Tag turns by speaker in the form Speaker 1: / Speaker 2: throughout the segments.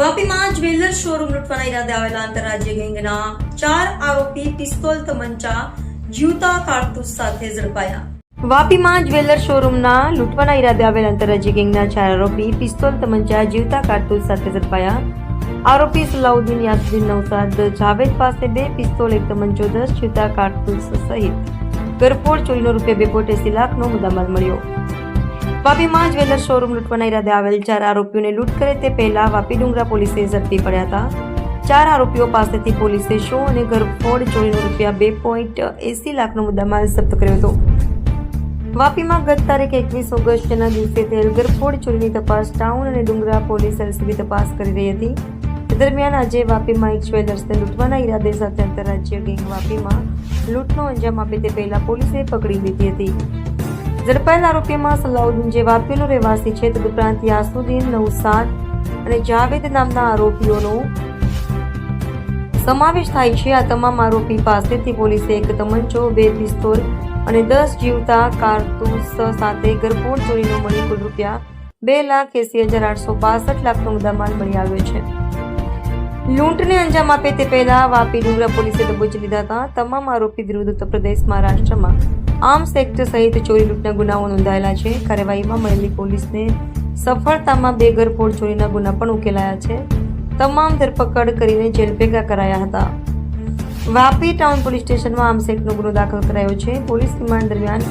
Speaker 1: વાપીમાં jeweller showroom લૂંટવાના ઈરાદે આવેલા આંતરરાજ્ય ગેંગના ચાર આરોપી પિસ્તોલ તમંચા જીવતા કારતૂસ સાથે ઝડપાયા. વાપીમાં જ્વેલર શોરૂમના લૂંટવાના ઈરાદે આવેલા આંતરરાજ્ય ગેંગના ચાર આરોપી પિસ્તોલ તમંચા જીવતા કારતૂસ સાથે ઝડપાયા. આરોપી સલાઉદ્દીન યાસુદ્દીન નવસાદ જાવેદ પાસે બે પિસ્તોલ, એક તમંચો, દસ જીવતા કારતૂસ સહિત ગરફોડ ચોરીનો રૂપિયા બે પોઈન્ટ એસી લાખનો મુદ્દામાલ મળ્યો. વાપીમાં જ્વેલર શોરૂમ લૂંટવાના ઈરાદે આવેલ ચાર આરોપીઓને લૂંટ કરે તે પહેલા વાપી ડુંગરા પોલીસે ઝડપી પડ્યા હતા. ચાર આરોપીઓ પાસેથી પોલીસે શો અને ઘરફોડ ચોરીનો રૂપિયા બે પોઈન્ટ એસી લાખનો મુદ્દામાલ જપ્ત કર્યો હતો. વાપીમાં ગત તારીખ એકવીસ ઓગસ્ટના દિવસે થયેલ ગરફોડ ચોરીની તપાસ ટાઉન અને ડુંગરા પોલીસ એલસીબી તપાસ કરી રહી હતી. દરમિયાન આજે વાપીમાં એક જ્વેલર્સને લૂંટવાના ઈરાદે સાથે આંતરરાજ્ય ગેંગ વાપીમાં લૂંટનો અંજામ આપે તે પહેલા પોલીસે પકડી લીધી હતી. ઝડપાયેલ આરોપીમાં સલાઉદ્દીન જે વાપીનો રહેવાસી છે. તદુપરાંત યાસુદ્દીન, નૌસાદ અને જાવેદ નામના આરોપીઓનો સમાવેશ થાય છે. આ તમામ આરોપી પાસેથી પોલીસે એક તમંચો, બે પિસ્તોલ અને દસ જીવતા કારતૂસ સાથે ગરફોડ ચોરીનો મળી કુલ રૂપિયા બે લાખ એસી હજાર આઠસો બાસઠ લાખનો મુદ્દામાલ મળી આવ્યો છે. લૂંટને અંજામ આપે તે પહેલા વાપી ડુંગરા પોલીસે દબોચી લીધા હતા. તમામ આરોપી વિરુદ્ધ ઉત્તર પ્રદેશ, મહારાષ્ટ્રમાં આર્મ્સ એક્ટ સહિત ચોરી લૂંટના ગુનાઓ નોંધાયેલા છે. કાર્યવાહીમાં મળેલી પોલીસને સફળતામાં બે ઘરફોડ ચોરીના ગુના પણ ઉકેલાયા છે. તમામ ધરપકડ કરીને જેલ ભેગા કરાયા હતા. વાપી ટાઉન પોલીસ સ્ટેશનમાં આર્મ્સ એક્ટનો ગુનો દાખલ કરાયો છે. પોલીસ રિમાન્ડ દરમિયાન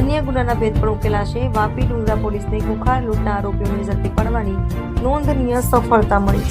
Speaker 1: અન્ય ગુનાના ભેદ પણ ઉકેલાશે. વાપી ડુંગરા પોલીસને ગુખાર લૂંટના આરોપીઓને ઝડપી પાડવાની નોંધનીય સફળતા મળી છે.